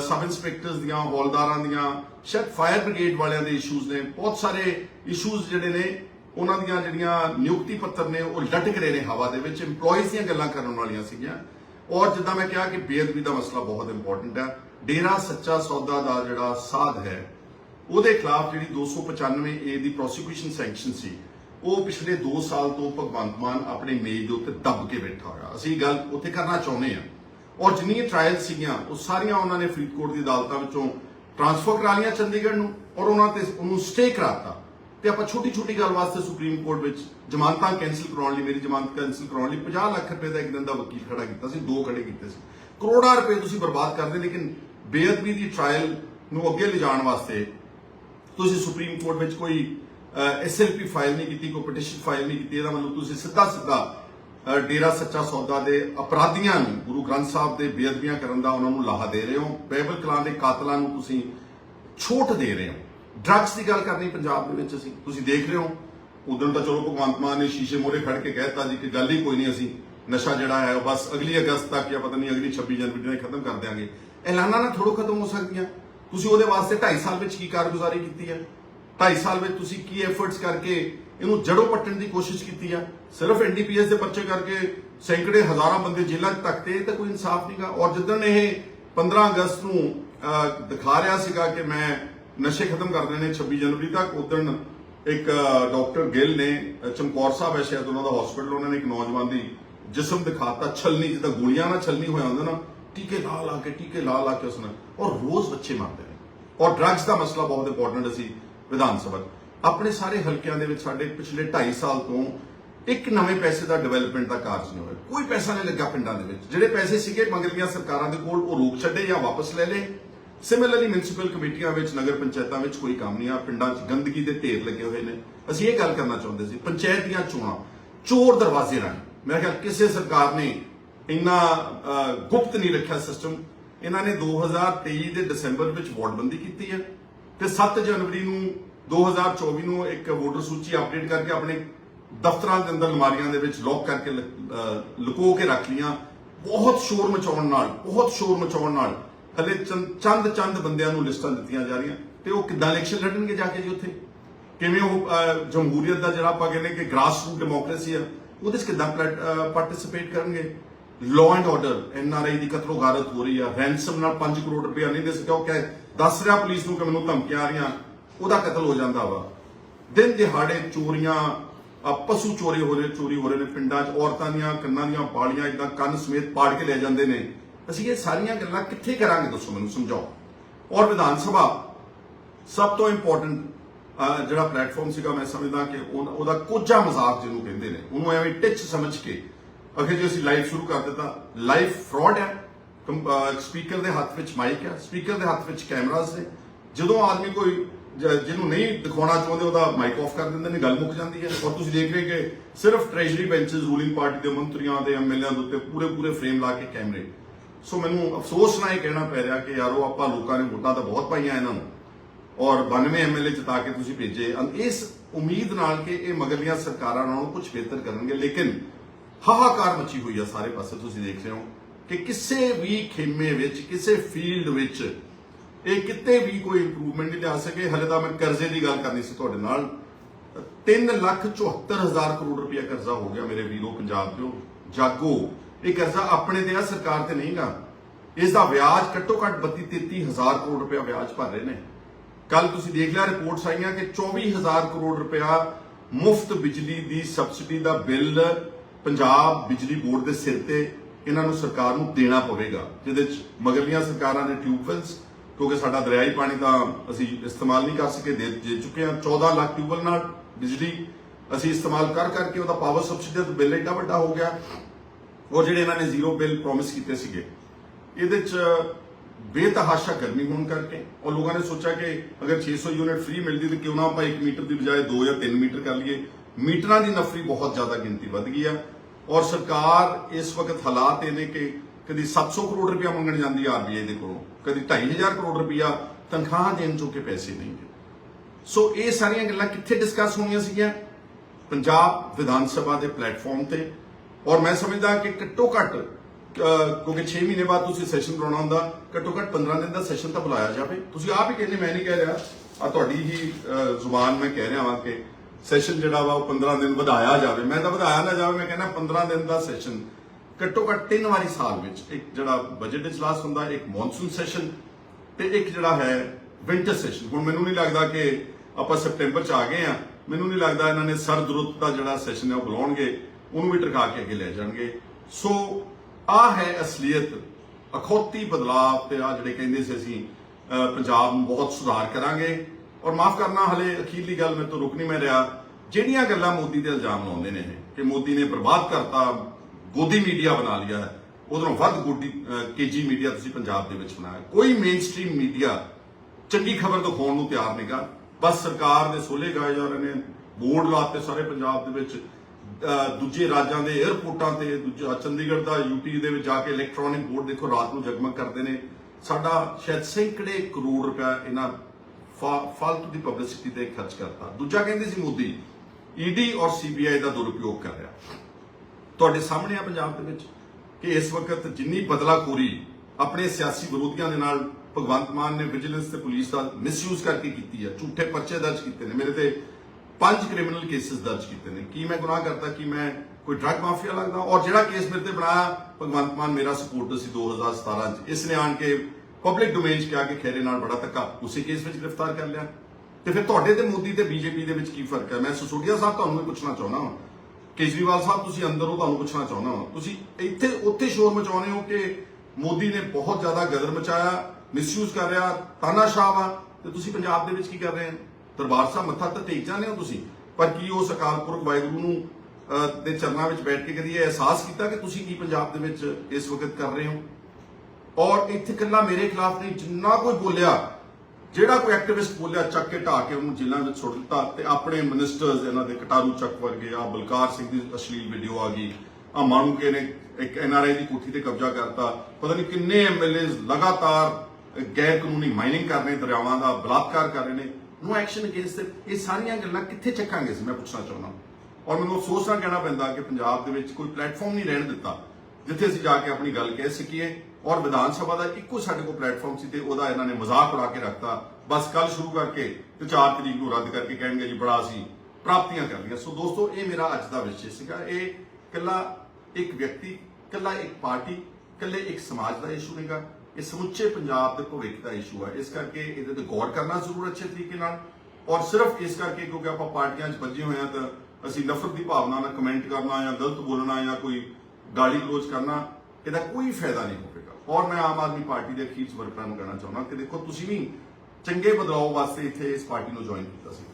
ਸਬ ਇੰਸਪੈਕਟਰਸ ਦੀਆਂ, ਹੌਲਦਾਰਾਂ ਦੀਆਂ, ਸ਼ਾਇਦ ਫਾਇਰ ਬ੍ਰਿਗੇਡ ਵਾਲਿਆਂ ਦੇ ਇਸ਼ੂਜ਼ ਨੇ, ਬਹੁਤ ਸਾਰੇ ਇਸ਼ੂਜ਼ ਜਿਹੜੇ ਨੇ, ਉਹਨਾਂ ਦੀਆਂ ਜਿਹੜੀਆਂ ਨਿਯੁਕਤੀ ਪੱਤਰ ਨੇ, ਉਹ ਲਟਕ ਰਹੇ ਨੇ ਹਵਾ ਦੇ ਵਿੱਚ, EMPLOYEES ਦੀਆਂ ਗੱਲਾਂ ਕਰਨ ਵਾਲੀਆਂ ਸੀਗੀਆਂ। ਔਰ ਜਿੱਦਾਂ ਮੈਂ ਕਿਹਾ ਕਿ ਬੇਅਦਬੀ ਦਾ ਮਸਲਾ ਬਹੁਤ ਇੰਪੋਰਟੈਂਟ ਹੈ। ਡੇਰਾ ਸੱਚਾ ਸੌਦਾ ਦਾ ਜਿਹੜਾ ਸਾਧ ਹੈ, ਉਹਦੇ ਖਿਲਾਫ ਜਿਹੜੀ 295 ਏ ਦੀ ਪ੍ਰੋਸੀਕਿਊਸ਼ਨ ਸੈਂਕਸ਼ਨ ਸੀ ਉਹ ਪਿਛਲੇ 2 ਸਾਲ ਤੋਂ ਭਗਵੰਤ ਮਾਨ ਆਪਣੇ ਮੇਜ਼ ਦੇ ਉੱਤੇ ਦੱਬ ਕੇ ਬੈਠਾ ਹੋਇਆ। ਅਸੀਂ ਗੱਲ ਉੱਥੇ ਕਰਨਾ ਚਾਹੁੰਦੇ ਹਾਂ। ਔਰ ਜਿੰਨੀਆਂ ਟ੍ਰਾਇਲ ਸੀਗੀਆਂ, ਉਹ ਸਾਰੀਆਂ ਉਹਨਾਂ ਨੇ ਫਰੀਦਕੋਟ ਦੀ ਅਦਾਲਤਾਂ ਵਿੱਚੋਂ ਟ੍ਰਾਂਸਫਰ ਕਰਾ ਲਈਆਂ ਚੰਡੀਗੜ੍ਹ ਨੂੰ ਔਰ ਉਹਨਾਂ ਤੇ ਉਹਨੂੰ ਸਟੇ ਕਰਾਤਾ। ਤੇ ਆਪਾਂ ਛੋਟੀ ਛੋਟੀ ਗੱਲ ਵਾਸਤੇ ਸੁਪਰੀਮ ਕੋਰਟ ਵਿੱਚ ਜ਼ਮਾਨਤਾਂ ਕੈਨਸਲ ਕਰਾਉਣ ਲਈ, ਮੇਰੀ ਜ਼ਮਾਨਤ ਕੈਨਸਲ ਕਰਾਉਣ ਲਈ 50 ਲੱਖ ਰੁਪਏ ਦਾ ਇੱਕ ਦਿਨ ਦਾ ਵਕੀਲ ਖੜਾ ਕੀਤਾ ਸੀ, ਦੋ ਖੜੇ ਕੀਤੇ ਸੀ। ਕਰੋੜਾਂ ਰੁਪਏ ਤੁਸੀਂ ਬਰਬਾਦ ਕਰਦੇ, ਲੇਕਿਨ ਬੇਅਦਬੀ ਦੀ ਟ੍ਰਾਇਲ ਨੂੰ ਅੱਗੇ ਲਿਜਾਣ ਵਾਸਤੇ ਤੁਸੀਂ ਸੁਪਰੀਮ ਕੋਰਟ ਵਿੱਚ ਕੋਈ ਐਸਐਲਪੀ ਫਾਈਲ ਨਹੀਂ ਕੀਤੀ ਕੋਈ ਪਟੀਸ਼ਨ ਫਾਈਲ ਨਹੀਂ ਕੀਤੀ, ਇਹਦਾ ਮਤਲਬ ਤੁਸੀਂ ਸਿੱਧਾ ਸਿੱਧਾ ਡੇਰਾ ਸੱਚਾ ਸੌਦਾ ਦੇ ਅਪਰਾਧੀਆਂ ਨੂੰ, ਗੁਰੂ ਗ੍ਰੰਥ ਸਾਹਿਬ ਦੇ ਬੇਅਦਬੀਆਂ ਕਰਨ ਦਾ ਉਹਨਾਂ ਨੂੰ ਲਾਹਾ ਦੇ ਰਹੇ ਹੋ। ਬਾਈਬਲ ਕਲਾਂ ਦੇ ਕਾਤਲਾਂ ਨੂੰ ਤੁਸੀਂ ਛੋਟ ਦੇ ਰਹੇ ਹੋ। ਡਰੱਗਸ ਦੀ ਗੱਲ ਕਰਨੀ ਪੰਜਾਬ ਦੇ ਵਿੱਚ ਅਸੀਂ, ਤੁਸੀਂ ਦੇਖ ਰਹੇ ਹੋ। ਉਦੋਂ ਤਾਂ ਚਲੋ ਭਗਵੰਤ ਮਾਨ ਨੇ ਸ਼ੀਸ਼ੇ ਮੋਰੇ ਖੜ ਕੇ ਕਹਿਤਾ ਜੀ ਕਿ ਗੱਲ ਹੀ ਕੋਈ ਨਹੀਂ, ਅਸੀਂ ਨਸ਼ਾ ਜਿਹੜਾ ਹੈ ਉਹ ਬਸ ਅਗਲੀ ਅਗਸਤ ਤੱਕ ਜਾਂ ਪਤਾ ਨਹੀਂ ਅਗਲੀ 26 ਜਨਵਰੀ ਤੱਕ ਖਤਮ ਕਰ ਦਿਆਂਗੇ। ਐਲਾਨਾਂ ਨਾਲ ਥੋੜੋ ਖਤਮ ਹੋ ਸਕਦੀਆਂ। ਤੁਸੀਂ ਉਹਦੇ ਵਾਸਤੇ 2.5 ਸਾਲ ਵਿੱਚ ਕੀ ਕਾਰਗੁਜ਼ਾਰੀ ਕੀਤੀ ਹੈ? 2.5 ਸਾਲ ਵਿੱਚ ਤੁਸੀਂ ਕੀ ਐਫਰਟਸ ਕਰਕੇ ਇਹਨੂੰ ਜੜੋਂ ਪੱਟਣ ਦੀ ਕੋਸ਼ਿਸ਼ ਕੀਤੀ ਆ? ਸਿਰਫ ਐਨਡੀਪੀਐਸ ਦੇ ਪਰਚੇ ਕਰਕੇ ਸੈਂਕੜੇ ਹਜ਼ਾਰਾਂ ਬੰਦੇ ਜੇਲ੍ਹਾਂ 'ਚ ਤੱਕਤੇ ਤਾਂ ਕੋਈ ਇਨਸਾਫ ਨਹੀਂਗਾ ਔਰ ਜਿੱਦਣ ਇਹ 15 ਅਗਸਤ ਨੂੰ ਦਿਖਾ ਰਿਹਾ ਸੀਗਾ ਕਿ ਮੈਂ ਨਸ਼ੇ ਖਤਮ ਕਰ ਦੇਣੇ 26 ਜਨਵਰੀ ਤੱਕ ਉਦੋਂ ਇੱਕ ਡਾਕਟਰ ਗਿੱਲ ਨੇ ਚਮਕੌਰ ਸਾਹਿਬ ਹੈ ਸ਼ਾਇਦ ਉਹਨਾਂ ਦਾ ਹਸਪੀਟਲ ਉਹਨਾਂ ਨੇ ਇੱਕ ਨੌਜਵਾਨ ਦੀ ਜਿਸਮ ਦਿਖਾਤਾ, ਛਲਨੀ, ਜਿੱਦਾਂ ਗੋਲੀਆਂ ਨਾਲ ਛਲਨੀ ਹੋਇਆ ਹੁੰਦਾ ਨਾ, ਟੀਕੇ ਲਾ ਲਾ ਕੇ, ਟੀਕੇ ਲਾ ਲਾ ਕੇ ਉਸਨੇ, ਔਰ ਰੋਜ਼ ਬੱਚੇ ਮਰਦੇ ਨੇ। ਔਰ ਡਰੱਗਸ ਦਾ ਮਸਲਾ ਬਹੁਤ ਇੰਪੋਰਟੈਂਟ ਅਸੀਂ ਵਿਧਾਨ ਸਭਾ ਆਪਣੇ ਸਾਰੇ ਹਲਕਿਆਂ ਦੇ ਵਿੱਚ ਸਾਡੇ ਪਿਛਲੇ 2.5 ਸਾਲ ਤੋਂ ਇੱਕ ਨਵੇਂ ਪੈਸੇ ਦਾ ਡਿਵੈਲਪਮੈਂਟ ਦਾ ਕਾਰਜ ਨਹੀਂ ਹੋਇਆ। ਕੋਈ ਪੈਸਾ ਨਹੀਂ ਲੱਗਾ ਪਿੰਡਾਂ ਦੇ ਵਿੱਚ। ਜਿਹੜੇ ਪੈਸੇ ਸੀਗੇ ਮੰਗਲੀਆਂ ਸਰਕਾਰਾਂ ਦੇ ਕੋਲ, ਉਹ ਰੋਕ ਛੱਡੇ ਜਾਂ ਵਾਪਸ ਲੈ ਲਏ। ਸਿਮਿਲਰਲੀ ਮਿਊਨਿਸਪਲ ਕਮੇਟੀਆਂ ਵਿੱਚ, ਨਗਰ ਪੰਚਾਇਤਾਂ ਵਿੱਚ ਕੋਈ ਕੰਮ ਨਹੀਂ ਆ। ਪਿੰਡਾਂ 'ਚ ਗੰਦਗੀ ਦੇ ਢੇਰ ਲੱਗੇ ਹੋਏ ਨੇ। ਅਸੀਂ ਇਹ ਗੱਲ ਕਰਨਾ ਚਾਹੁੰਦੇ ਸੀ, ਪੰਚਾਇਤ ਦੀਆਂ ਚੋਣਾਂ, ਚੋਰ ਦਰਵਾਜ਼ੇ ਰਾਹੀਂ। ਮੈਂ ਕਿਹਾ, ਕਿਸੇ ਸਰਕਾਰ ਨੇ ਇੰਨਾ ਗੁਪਤ ਨਹੀਂ ਰੱਖਿਆ ਸਿਸਟਮ ਇਹਨਾਂ ਨੇ 2023 ਦੇ ਦਸੰਬਰ ਵਿੱਚ ਵਾਰਡਬੰਦੀ ਕੀਤੀ ਹੈ। ਤੇ 7 ਜਨਵਰੀ ਨੂੰ 2024 ਨੂੰ ਇੱਕ ਵੋਟਰ ਸੂਚੀ ਅਪਡੇਟ ਕਰਕੇ ਆਪਣੇ ਦਫ਼ਤਰਾਂ ਦੇ ਅੰਦਰ ਅਲਮਾਰੀਆਂ ਦੇ ਵਿੱਚ ਲੌਕ ਕਰਕੇ ਲੁਕੋ ਕੇ ਰੱਖ ਲੀਆਂ ਬਹੁਤ ਸ਼ੋਰ ਮਚਾਉਣ ਨਾਲ, ਬਹੁਤ ਸ਼ੋਰ ਮਚਾਉਣ ਨਾਲ ਹਲੇ ਚੰਦ ਚੰਦ ਬੰਦਿਆਂ ਨੂੰ ਲਿਸਟਾਂ ਦਿੱਤੀਆਂ ਜਾ ਰਹੀਆਂ। ਤੇ ਉਹ ਕਿੱਦਾਂ ਇਲੈਕਸ਼ਨ ਲੜਨਗੇ ਜਾ ਕੇ ਜੀ ਉੱਥੇ? ਕਿਵੇਂ ਉਹ ਜਮਹੂਰੀਅਤ ਦਾ ਜਿਹੜਾ ਆਪਾਂ ਕਹਿੰਦੇ ਕਿ ਗ੍ਰਾਸ ਰੂਟ ਡੈਮੋਕ੍ਰੇਸੀ ਆ, ਉਹਦੇ 'ਚ ਕਿੱਦਾਂ ਪਾਰਟਿਸਿਪੇਟ ਕਰਨਗੇ? ਲਾਅ ਐਂਡ ਆਰਡਰ ਐਨਆਰਆਈ ਦੀ ਕਤਲੋ ਗਾਰਤ ਹੋ ਰਹੀ ਆ। ਰੈਂਸਮ ਨਾਲ 5 ਕਰੋੜ ਰੁਪਇਆ ਨਹੀਂ ਦੇ ਸਕਿਆ, ਉਹ ਕਹੇ ਦੱਸ ਰਿਹਾ ਪੁਲਿਸ ਨੂੰ ਕਿ ਮੈਨੂੰ ਧਮਕੀਆਂ ਆ ਰਹੀਆਂ, ਉਹਦਾ ਕਤਲ ਹੋ ਜਾਂਦਾ ਵਾ। ਦਿਨ ਦਿਹਾੜੇ ਚੋਰੀਆਂ ਪਸ਼ੂ ਚੋਰੀ ਹੋ ਰਹੇ, ਚੋਰੀ ਹੋ ਰਹੇ ਨੇ ਪਿੰਡਾਂ 'ਚ, ਔਰਤਾਂ ਦੀਆਂ ਕੰਨਾਂ ਦੀਆਂ ਬਾਲੀਆਂ ਇਦਾਂ ਕੰਨ ਸਮੇਤ ਪਾੜ ਕੇ ਲੈ ਜਾਂਦੇ ਨੇ। ਅਸੀਂ ਇਹ ਸਾਰੀਆਂ ਗੱਲਾਂ ਕਿੱਥੇ ਕਰਾਂਗੇ, ਦੱਸੋ ਮੈਨੂੰ, ਸਮਝਾਓ। ਔਰ ਵਿਧਾਨ ਸਭਾ, ਸਭ ਤੋਂ ਇੰਪੋਰਟੈਂਟ ਜਿਹੜਾ ਪਲੇਟਫਾਰਮ ਸੀਗਾ, ਮੈਂ ਸਮਝਦਾ ਕਿ ਉਹਦਾ ਕੋਝਾ ਮਜ਼ਾਕ ਜਿਹਨੂੰ ਕਹਿੰਦੇ ਨੇ। ਉਹਨੂੰ ਐਵੇਂ ਟਿਚ ਸਮਝ ਕੇ ਅਗਰ ਜੇ ਅਸੀਂ ਲਾਈਵ ਸ਼ੁਰੂ ਕਰ ਦਿੱਤਾ ਲਾਈਵ ਫਰਾਡ ਹੈ। ਸਪੀਕਰ ਦੇ ਹੱਥ ਵਿੱਚ ਮਾਈਕ ਹੈ। ਸਪੀਕਰ ਦੇ ਹੱਥ ਵਿੱਚ ਕੈਮਰਾਸ ਨੇ। ਜਦੋਂ ਆਦਮੀ ਕੋਈ ਜਿਹਨੂੰ ਨਹੀਂ ਦਿਖਾਉਣਾ ਚਾਹੁੰਦੇ, ਉਹਦਾ ਮਾਈਕ ਆਫ ਕਰ ਦਿੰਦੇ ਨੇ, ਗੱਲ ਮੁੱਕ ਜਾਂਦੀ ਹੈ। ਔਰ ਤੁਸੀਂ ਦੇਖ ਰਹੇ ਕਿ ਸਿਰਫ ਟ੍ਰੈਜਰੀ ਬੈਂਚਸ ਰੂਲਿੰਗ ਪਾਰਟੀ ਦੇ ਮੰਤਰੀਆਂ ਦੇ ਐਮਐਲਏਆਂ ਦੇ ਉੱਤੇ ਪੂਰੇ ਪੂਰੇ ਫਰੇਮ ਲਾ ਕੇ ਕੈਮਰੇ ਸੋ ਮੈਨੂੰ ਅਫਸੋਸ ਨਾਲ ਇਹ ਕਹਿਣਾ ਪੈ ਰਿਹਾ ਕਿ ਯਾਰੋ ਆਪਾਂ ਲੋਕਾਂ ਨੇ ਵੋਟਾਂ ਤਾਂ ਬਹੁਤ ਪਾਈਆਂ ਇਹਨਾਂ ਨੂੰ। ਔਰ 92 ਐਮਐਲਏ ਜਿਤਾ ਕੇ ਤੁਸੀਂ ਭੇਜੇ। ਇਸ ਉਮੀਦ ਨਾਲ ਕਿ ਇਹ ਮਗਰਲੀਆਂ ਸਰਕਾਰਾਂ ਨਾਲੋਂ ਕੁਝ ਬਿਹਤਰ ਕਰਨਗੇ, ਲੇਕਿਨ ਹਾਹਾਕਾਰ ਮਚੀ ਹੋਈ ਆ ਸਾਰੇ ਪਾਸੇ। ਤੁਸੀਂ ਦੇਖ ਰਹੇ ਹੋ। ਕਿ ਕਿਸੇ ਵੀ ਖੇਮੇ ਵਿੱਚ, ਕਿਸੇ ਫੀਲਡ ਵਿੱਚ ਇਹ ਕਿਤੇ ਵੀ ਕੋਈ ਇੰਪਰੂਵਮੈਂਟ ਨਹੀਂ ਲਿਆ ਸਕੇ। ਹਲੇ ਤਾਂ ਮੈਂ ਕਰਜ਼ੇ ਦੀ ਗੱਲ ਕਰਨੀ ਸੀ ਤੁਹਾਡੇ ਨਾਲ। 3 ਲੱਖ 74 ਹਜ਼ਾਰ ਕਰੋੜ ਰੁਪਇਆ ਕਰਜ਼ਾ ਹੋ ਗਿਆ ਮੇਰੇ ਵੀਰੋ ਪੰਜਾਬ ਦਿਓ ਜਾਗੋ, ਇਹ ਕਰਜ਼ਾ ਆਪਣੇ ਤੇ ਆ, ਸਰਕਾਰ ਤੇ ਨਹੀਂਗਾ ਇਸ ਦਾ ਵਿਆਜ ਘੱਟੋ ਘੱਟ 32 33 ਹਜ਼ਾਰ ਕਰੋੜ ਰੁਪਇਆ ਵਿਆਜ ਭਰ ਰਹੇ ਨੇ। ਕੱਲ ਤੁਸੀਂ ਦੇਖ ਲਿਆ ਰਿਪੋਰਟਸ ਆਈਆਂ ਕਿ 24000 ਕਰੋੜ ਰੁਪਇਆ ਮੁਫਤ ਬਿਜਲੀ ਦੀ ਸਬਸਿਡੀ ਦਾ ਬਿੱਲ ਪੰਜਾਬ ਬਿਜਲੀ ਬੋਰਡ ਦੇ ਸਿਰ ਤੇ ਇਹਨਾਂ ਨੂੰ ਸਰਕਾਰ ਨੂੰ ਦੇਣਾ ਪਵੇਗਾ, ਜਿਹਦੇ ਚ ਮਗਰਲੀਆਂ ਸਰਕਾਰਾਂ ਨੇ ਟਿਊਬਵੈਲਸ ਕਿਉਂਕਿ ਸਾਡਾ ਦਰਿਆਈ ਪਾਣੀ ਤਾਂ ਅਸੀਂ ਇਸਤੇਮਾਲ ਨਹੀਂ ਕਰ ਸਕੇ, ਦੇ ਦੇ ਚੁੱਕੇ ਹਾਂ। 14 ਲੱਖ ਟਿਊਬਵੈਲ ਨਾਲ ਬਿਜਲੀ ਅਸੀਂ ਇਸਤੇਮਾਲ ਕਰ ਕਰਕੇ ਉਹਦਾ ਪਾਵਰ ਸਬਸਿਡੀ ਦਾ ਬਿੱਲ ਏਡਾ ਵੱਡਾ ਹੋ ਗਿਆ ਉਹ ਜਿਹੜੇ ਇਹਨਾਂ ਨੇ ਜ਼ੀਰੋ ਬਿੱਲ ਪ੍ਰੋਮਿਸ ਕੀਤੇ ਸੀਗੇ। ਇਹਦੇ ਚ ਬੇਤਹਾਸ਼ਾ ਗਰਮੀ ਹੋਣ ਕਰਕੇ, ਔਰ ਲੋਕਾਂ ਨੇ ਸੋਚਿਆ ਕਿ ਅਗਰ 600 ਯੂਨਿਟ ਫ੍ਰੀ ਮਿਲਦੀ ਤਾਂ ਕਿਉਂ ਨਾ ਆਪਾਂ 1 ਮੀਟਰ ਦੀ ਬਜਾਏ 2 ਜਾਂ 3 ਮੀਟਰ ਕਰ ਲਈਏ। ਮੀਟਰਾਂ ਦੀ ਨਫਰੀ ਬਹੁਤ ਜ਼ਿਆਦਾ ਗਿਣਤੀ ਵੱਧ ਗਈ ਆ। ਔਰ ਸਰਕਾਰ ਇਸ ਵਕਤ ਹਾਲਾਤ ਇਹ ਨੇ ਕਿ ਕਦੀ 700 ਕਰੋੜ ਰੁਪਇਆ ਮੰਗਣ ਜਾਂਦੀ ਆ ਆਰਬੀਆਈ ਦੇ ਕੋਲੋਂ ਕਦੀ 2500 ਕਰੋੜ ਰੁਪਇਆ ਤਨਖਾਹ ਦੇਣ ਚੋਂ ਪੈਸੇ ਨਹੀਂ ਸੋ ਇਹ ਸਾਰੀਆਂ ਗੱਲਾਂ ਕਿੱਥੇ ਡਿਸਕਸ ਹੋਣੀਆਂ ਸੀਗੀਆਂ? ਪੰਜਾਬ ਵਿਧਾਨ ਸਭਾ ਦੇ ਪਲੇਟਫਾਰਮ ਤੇ। ਔਰ ਮੈਂ ਸਮਝਦਾ ਕਿ ਘੱਟੋ ਘੱਟ ਅਹ, ਕਿਉਂਕਿ 6 ਮਹੀਨੇ ਬਾਅਦ ਤੁਸੀਂ ਸੈਸ਼ਨ ਬੁਲਾਉਣਾ ਹੁੰਦਾ ਘੱਟੋ ਘੱਟ 15 ਦਿਨ ਦਾ ਸੈਸ਼ਨ ਤਾਂ ਬੁਲਾਇਆ ਜਾਵੇ। ਤੁਸੀਂ ਆਪ ਹੀ ਕਹਿੰਦੇ ਮੈਂ ਨਹੀਂ ਕਹਿ ਰਿਹਾ। ਆ ਤੁਹਾਡੀ ਹੀ ਜ਼ੁਬਾਨ ਮੈਂ ਕਹਿ ਰਿਹਾ ਹਾਂ ਕਿ ਸੈਸ਼ਨ ਜਿਹੜਾ ਵਾ ਉਹ 15 ਦਿਨ ਵਧਾਇਆ ਜਾਵੇ। ਮੈਂ ਤਾਂ ਵਧਾਇਆ ਨਾ ਜਾਵੇ, ਮੈਂ ਕਹਿੰਦਾ 15 ਦਿਨ ਦਾ ਸੈਸ਼ਨ ਘੱਟੋ ਘੱਟ ਤਿੰਨ ਵਾਰੀ ਸਾਲ ਵਿੱਚ ਇੱਕ ਜਿਹੜਾ ਬਜਟ ਇਜਲਾਸ ਹੁੰਦਾ, ਇੱਕ ਮੌਨਸੂਨ ਸੈਸ਼ਨ ਤੇ ਇੱਕ ਜਿਹੜਾ ਹੈ ਵਿੰਟਰ ਸੈਸ਼ਨ ਹੁਣ ਮੈਨੂੰ ਨਹੀਂ ਲੱਗਦਾ ਕਿ ਆਪਾਂ ਸਪਟੈਂਬਰ ਚ ਆ ਗਏ ਆ ਮੈਨੂੰ ਨਹੀਂ ਲੱਗਦਾ ਇਹਨਾਂ ਨੇ ਸਰਦ ਰੁੱਤ ਦਾ ਜਿਹੜਾ ਸੈਸ਼ਨ ਹੈ ਉਹ ਬੁਲਾਉਣਗੇ, ਉਹਨੂੰ ਵੀ ਟਰਕਾ ਕੇ ਅੱਗੇ ਲੈ ਜਾਣਗੇ। ਸੋ ਆ ਹੈ ਅਸਲੀਅਤ, ਅਖੌਤੀ ਬਦਲਾਅ ਤੇ ਆ ਜਿਹੜੇ ਕਹਿੰਦੇ ਸੀ ਅਸੀਂ ਪੰਜਾਬ ਨੂੰ ਬਹੁਤ ਸੁਧਾਰ ਕਰਾਂਗੇ। ਔਰ ਮਾਫ ਕਰਨਾ, ਹਲੇ ਅਖੀਰਲੀ ਗੱਲ ਮੇਰੇ ਤੋਂ ਰੁਕ ਨਹੀਂ ਮੈਂ ਰਿਹਾ। ਜਿਹੜੀਆਂ ਗੱਲਾਂ ਮੋਦੀ ਦੇ ਇਲਜ਼ਾਮ ਲਾਉਂਦੇ ਨੇ ਕਿ ਮੋਦੀ ਨੇ ਬਰਬਾਦ ਕਰਤਾ, ਗੋਦੀ ਮੀਡੀਆ ਬਣਾ ਲਿਆ, ਉਧਰੋਂ ਵੱਧ ਗੋਦੀ ਕੇਜੀ ਮੀਡੀਆ ਤੁਸੀਂ ਪੰਜਾਬ ਦੇ ਵਿੱਚ ਬਣਾਇਆ। ਕੋਈ ਮੇਨਸਟ੍ਰੀਮ ਮੀਡੀਆ ਚੰਗੀ ਖਬਰ ਦਿਖਾਉਣ ਨੂੰ ਤਿਆਰ ਨਹੀਂਗਾ ਬਸ ਸਰਕਾਰ ਦੇ ਸੋਲੇ ਗਾਏ ਜਾ ਰਹੇ ਨੇ, ਬੋਰਡ ਲਾਤੇ ਸਾਰੇ ਪੰਜਾਬ ਦੇ ਵਿੱਚ। ਦੂਜੇ ਰਾਜਾਂ ਦੇ 에ਅਰਪੋਰਟਾਂ ਤੇ, ਦੂਜਾ ਚੰਡੀਗੜ੍ਹ ਦਾ ਯੂਪੀ ਦੇ ਵਿੱਚ ਜਾ ਕੇ ਇਲੈਕਟ੍ਰੋਨਿਕ ਬੋਰਡ ਦੇਖੋ, ਰਾਤ ਨੂੰ ਜਗਮਗ ਕਰਦੇ ਨੇ। ਸਾਡਾ ਸ਼ਾਇਦ ਸੈਂਕੜੇ ਕਰੋੜ ਰੁਪਇਆ ਇਹਨਾਂ ਫਾ- ਦੀ ਪਬਲਿਸਿਟੀ ਤੇ ਖਰਚ ਕਰਤਾ। ਦੂਜਾ ਕਹਿੰਦੇ ਸੀ ਮੋਦੀ ਈਡੀ ਔਰ ਸੀਬੀਆਈ ਦਾ ਦੁਰਉਪਯੋਗ ਕਰ ਰਿਹਾ। ਤੁਹਾਡੇ ਸਾਹਮਣੇ ਆ ਪੰਜਾਬ ਦੇ ਵਿੱਚ ਕਿ ਇਸ ਵਕਤ ਜਿੰਨੀ ਬਦਲਾਖੋਰੀ ਆਪਣੇ ਸਿਆਸੀ ਵਿਰੋਧੀਆਂ ਦੇ ਨਾਲ ਭਗਵੰਤ ਮਾਨ ਨੇ ਵਿਜੀਲੈਂਸ ਤੇ ਪੁਲਿਸ ਦਾ ਮਿਸਯੂਜ਼ ਕਰਕੇ ਕੀਤੀ ਹੈ, ਝੂਠੇ ਪਰਚੇ ਦਰਜ ਕੀਤੇ ਨੇ, ਮੇਰੇ ਤੇ ਪੰਜ ਕ੍ਰਿਮੀਨਲ ਕੇਸਿਸ ਦਰਜ ਕੀਤੇ ਨੇ। ਕੀ ਮੈਂ ਗੁਨਾਹ ਕਰਤਾ ਕੀ ਮੈਂ ਕੋਈ ਡਰੱਗ ਮਾਫੀਆ ਲੱਗਦਾ? ਔਰ ਜਿਹੜਾ ਕੇਸ ਮੇਰੇ ਤੇ ਬਣਾਇਆ, ਭਗਵੰਤ ਮਾਨ ਮੇਰਾ ਸਪੋਰਟਰ ਸੀ 2017 ਚ। ਇਸ ਨੇ ਆਣ ਕੇ ਪਬਲਿਕ ਡੋਮੇਨ ਚ ਕਿਹਾ ਕਿ ਖੇਰੇ ਨਾਲ ਬੜਾ ਧੱਕਾ, ਉਸੇ ਕੇਸ ਵਿੱਚ ਗ੍ਰਿਫਤਾਰ ਕਰ ਲਿਆ। ਤੇ ਫਿਰ ਤੁਹਾਡੇ ਤੇ ਮੋਦੀ ਤੇ ਬੀਜੇਪੀ ਦੇ ਵਿੱਚ ਕੀ ਫ਼ਰਕ ਹੈ? ਮੈਂ ਸਸੋਡੀਆ ਸਾਹਿਬ ਤੁਹਾਨੂੰ ਵੀ ਪੁੱਛਣਾ ਚਾਹੁੰਦਾ ਹਾਂ। ਕੇਜਰੀਵਾਲ ਸਾਹਿਬ, ਤੁਸੀਂ ਅੰਦਰ ਹੋ ਤੁਹਾਨੂੰ ਪੁੱਛਣਾ ਚਾਹੁੰਦਾ ਹਾਂ। ਤੁਸੀਂ ਇੱਥੇ, ਉੱਥੇ ਸ਼ੋਰ ਮਚਾਉਂਦੇ ਹੋ ਕਿ ਮੋਦੀ ਨੇ ਬਹੁਤ ਜ਼ਿਆਦਾ ਗਦਰ ਮਚਾਇਆ ਮਿਸਯੂਜ਼ ਕਰ ਰਿਹਾ, ਤਾਨਾਸ਼ਾਹ ਵਾ। ਤੇ ਤੁਸੀਂ ਪੰਜਾਬ ਦੇ ਵਿੱਚ ਕੀ ਕਰ ਰਹੇ ਹੋ? ਦਰਬਾਰ ਸਾਹਿਬ ਮੱਥਾ ਤਾਂ ਟੇਕ ਜਾਂਦੇ ਹੋ ਤੁਸੀਂ। ਪਰ ਕੀ ਉਹ ਅਕਾਲ ਪੁਰਖ ਵਾਹਿਗੁਰੂ ਨੂੰ ਦੇ ਚਰਨਾਂ ਵਿੱਚ ਬੈਠ ਕੇ ਕਦੀ ਇਹ ਅਹਿਸਾਸ ਕੀਤਾ ਕਿ ਤੁਸੀਂ ਕੀ ਪੰਜਾਬ ਦੇ ਵਿੱਚ ਇਸ ਵਕਤ ਕਰ ਰਹੇ ਹੋ? ਔਰ ਇੱਥੇ ਕੱਲਾ ਮੇਰੇ ਖਿਲਾਫ ਨਹੀਂ, ਜਿੰਨਾ ਕੋਈ ਬੋਲਿਆ, ਜਿਹੜਾ ਕੋਈ ਐਕਟਿਵਿਸਟ ਬੋਲਿਆ, ਚੱਕ ਕੇ ਢਾ ਕੇ ਉਹਨੂੰ ਜੇਲ੍ਹਾਂ ਵਿੱਚ ਸੁੱਟ ਦਿੱਤਾ ਤੇ ਆਪਣੇ ਮਿਨਿਸਟਰਸ ਇਹਨਾਂ ਦੇ ਕਟਾਰੂ ਚੱਕ ਵਰਗੇ ਆ ਬਲਕਾਰ ਸਿੰਘ ਦੀ ਅਸ਼ਲੀਲ ਵੀਡੀਓ ਆ ਗਈ ਆ ਮਾਣੂਕੇ ਨੇ ਇੱਕ ਐਨਆਰਆਈ ਦੀ ਕੋਠੀ ਤੇ ਕਬਜ਼ਾ ਕਰਤਾ, ਪਤਾ ਨਹੀਂ ਕਿੰਨੇ ਐਮਐਲਏ ਲਗਾਤਾਰ ਗੈਰ ਕਾਨੂੰਨੀ ਮਾਈਨਿੰਗ ਕਰ ਰਹੇ ਦਰਿਆਵਾਂ ਦਾ ਬਲਾਤਕਾਰ ਕਰ ਰਹੇ ਨੇ ਨੋ ਐਕਸ਼ਨ ਅਗੇਂਸਟ ਇਹ ਸਾਰੀਆਂ ਗੱਲਾਂ ਕਿੱਥੇ ਚੱਕਾਂਗੇ ਮੈਂ ਪੁੱਛਣਾ ਚਾਹੁੰਦਾ ਔਰ ਮੈਨੂੰ ਅਫਸੋਸ ਨਾਲ ਕਹਿਣਾ ਪੈਂਦਾ ਕਿ ਪੰਜਾਬ ਦੇ ਵਿੱਚ ਕੋਈ ਪਲੇਟਫਾਰਮ ਨਹੀਂ ਰਹਿਣ ਦਿੱਤਾ, ਜਿੱਥੇ ਅਸੀਂ ਜਾ ਕੇ ਆਪਣੀ ਗੱਲ ਕਹਿ ਸਕੀਏ ਔਰ ਵਿਧਾਨ ਸਭਾ ਦਾ ਇੱਕੋ ਸਾਡੇ ਕੋਲ ਪਲੇਟਫਾਰਮ ਸੀ ਤੇ ਉਹਦਾ ਇਹਨਾਂ ਨੇ ਮਜ਼ਾਕ ਉਡਾ ਕੇ ਰੱਖਤਾ। ਬਸ ਕੱਲ ਸ਼ੁਰੂ ਕਰਕੇ ਤੇ 4 ਤਰੀਕ ਨੂੰ ਰੱਦ ਕਰਕੇ ਕਹਿਣਗੇ ਜੀ ਬੜਾ ਸੀ ਪ੍ਰਾਪਤੀਆਂ ਕਰ ਲਈਆਂ। ਸੋ ਦੋਸਤੋ, ਇਹ ਮੇਰਾ ਅੱਜ ਦਾ ਵਿਸ਼ੇ ਸੀਗਾ। ਇਹ ਕੱਲਾ ਇੱਕ ਵਿਅਕਤੀ ਕੱਲਾ ਇੱਕ ਪਾਰਟੀ ਕੱਲੇ ਇੱਕ ਸਮਾਜ ਦਾ ਇਸ਼ੂ ਨਹੀਂਗਾ। ਇਹ ਸਮੁੱਚੇ ਪੰਜਾਬ ਦੇ ਭਵਿੱਖ ਦਾ ਇਸ਼ੂ ਹੈ ਇਸ ਕਰਕੇ ਇਹਦੇ ਤੇ ਗੌਰ ਕਰਨਾ ਜ਼ਰੂਰ ਅੱਛੇ ਤਰੀਕੇ ਨਾਲ। ਔਰ ਸਿਰਫ ਇਸ ਕਰਕੇ ਕਿਉਂਕਿ ਆਪਾਂ ਪਾਰਟੀਆਂ 'ਚ ਵੱਜੇ ਹੋਏ ਆ ਤਾਂ ਅਸੀਂ ਨਫ਼ਰਤ ਦੀ ਭਾਵਨਾ ਨਾਲ ਕਮੈਂਟ ਕਰਨਾ ਜਾਂ ਗਲਤ ਬੋਲਣਾ ਜਾਂ ਕੋਈ ਗਾਲੀ ਗਲੋਚ ਕਰਨਾ, ਇਹਦਾ ਕੋਈ ਫਾਇਦਾ ਨਹੀਂ ਹੋਵੇਗਾ। ਔਰ ਮੈਂ ਆਮ ਆਦਮੀ ਪਾਰਟੀ ਦੇ ਅਖੀਰ ਵਰਕਰਾਂ ਨੂੰ ਕਹਿਣਾ ਚਾਹੁੰਦਾ ਕਿ ਦੇਖੋ, ਤੁਸੀਂ ਵੀ ਚੰਗੇ ਬਦਲਾਅ ਵਾਸਤੇ ਇੱਥੇ ਇਸ ਪਾਰਟੀ ਨੂੰ ਜੁਆਇਨ ਕੀਤਾ ਸੀ।